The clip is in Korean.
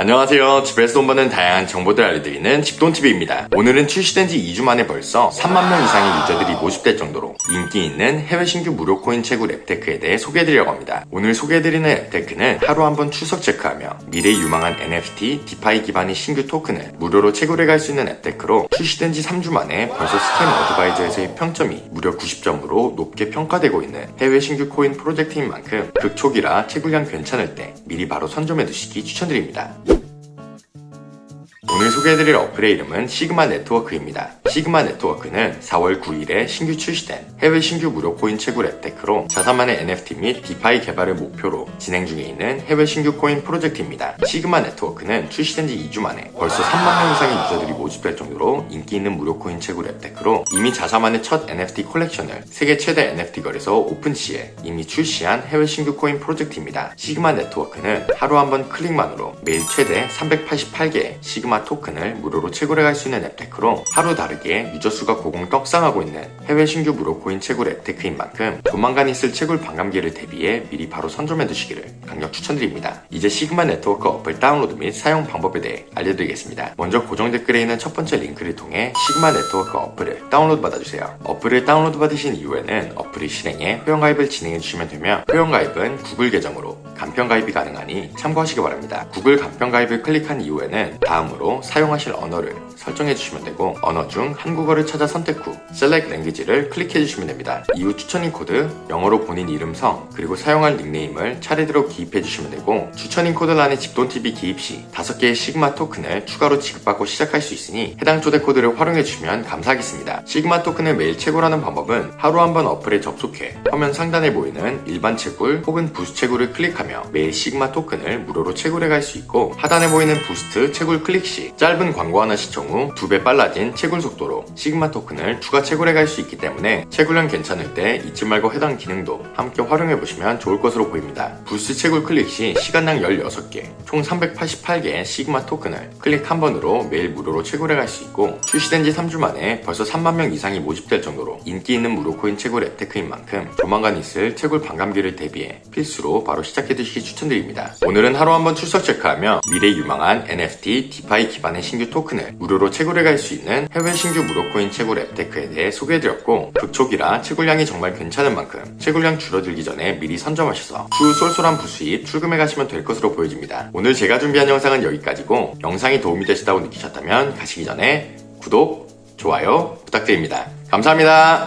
안녕하세요. 집에서 돈 버는 다양한 정보들 알려드리는 집돈TV입니다. 오늘은 출시된 지 2주 만에 벌써 3만 명 이상의 유저들이 모집될 정도로 인기 있는 해외 신규 무료 코인 채굴 앱테크에 대해 소개해드리려고 합니다. 오늘 소개해드리는 앱테크는 하루 한 번 출석 체크하며 미래 유망한 NFT, 디파이 기반의 신규 토큰을 무료로 채굴해갈 수 있는 앱테크로 출시된 지 3주 만에 벌써 스캠 어드바이저에서의 평점이 무려 90점으로 높게 평가되고 있는 해외 신규 코인 프로젝트인 만큼 극초기라 채굴량 괜찮을 때 미리 바로 선점해 두시기 추천드립니다. 오늘 소개해드릴 어플의 이름은 시그마 네트워크입니다. 시그마 네트워크는 4월 9일에 신규 출시된 해외 신규 무료 코인 채굴 앱테크로 자사만의 NFT 및 디파이 개발을 목표로 진행 중에 있는 해외 신규 코인 프로젝트입니다. 시그마 네트워크는 출시된 지 2주 만에 벌써 3만 명 이상의 유저들이 모집될 정도로 인기 있는 무료 코인 채굴 앱테크로 이미 자사만의 첫 NFT 콜렉션을 세계 최대 NFT 거래소 오픈시에 이미 출시한 해외 신규 코인 프로젝트입니다. 시그마 네트워크는 하루 한 번 클릭만으로 매일 최대 388개의 시그마 토큰을 무료로 채굴해 갈 수 있는 앱테크로 하루 다르게 유저 수가 고공 떡상하고 있는 해외 신규 무료 코인 채굴 앱테크인 만큼 조만간 있을 채굴 반감기를 대비해 미리 바로 선점해 두시기를 강력 추천드립니다. 이제 시그마 네트워크 어플 다운로드 및 사용 방법에 대해 알려드리겠습니다. 먼저 고정 댓글에 있는 첫 번째 링크를 통해 시그마 네트워크 어플을 다운로드 받아주세요. 어플을 다운로드 받으신 이후에는 어플을 실행해 회원가입을 진행해 주시면 되며 회원가입은 구글 계정으로 간편 가입이 가능하니 참고하시기 바랍니다. 구글 간편 가입을 클릭한 이후에는 다음으로 사용하실 언어를 설정해 주시면 되고 언어 중 한국어를 찾아 선택 후 Select Language를 클릭해 주시면 됩니다. 이후 추천인 코드, 영어로 본인 이름 성, 그리고 사용할 닉네임을 차례대로 기입해 주시면 되고 추천인 코드란에 집돈TV 기입 시 5개의 시그마 토큰을 추가로 지급받고 시작할 수 있으니 해당 초대 코드를 활용해 주시면 감사하겠습니다. 시그마 토큰을 매일 채굴하는 방법은 하루 한 번 어플에 접속해 화면 상단에 보이는 일반 채굴 혹은 부스 채굴을 클릭하 며 매일 시그마 토큰을 무료로 채굴해 갈 수 있고 하단에 보이는 부스트 채굴 클릭 시 짧은 광고 하나 시청 후두배 빨라진 채굴 속도로 시그마 토큰을 추가 채굴해 갈 수 있기 때문에 채굴량 괜찮을 때 잊지 말고 해당 기능도 함께 활용해 보시면 좋을 것으로 보입니다. 부스 채굴 클릭 시 시간당 16개, 총 388개의 시그마 토큰을 클릭 한 번으로 매일 무료로 채굴해 갈 수 있고 출시된 지 3주 만에 벌써 3만 명 이상이 모집될 정도로 인기 있는 무료 코인 채굴 앱테크인 만큼 조만간 있을 채굴 반감기를 대비해 필수로 바로 시작 해 두시기 추천드립니다. 오늘은 하루 한번 출석 체크하며 미래 유망한 NFT, 디파이 기반의 신규 토큰을 무료로 채굴해 갈 수 있는 해외 신규 무료 코인 채굴 앱테크에 대해 소개해드렸고 극초기라 채굴량이 정말 괜찮은 만큼 채굴량 줄어들기 전에 미리 선점하셔서 추후 쏠쏠한 부수입 출금해 가시면 될 것으로 보여집니다. 오늘 제가 준비한 영상은 여기까지고 영상이 도움이 되시다고 느끼셨다면 가시기 전에 구독, 좋아요 부탁드립니다. 감사합니다.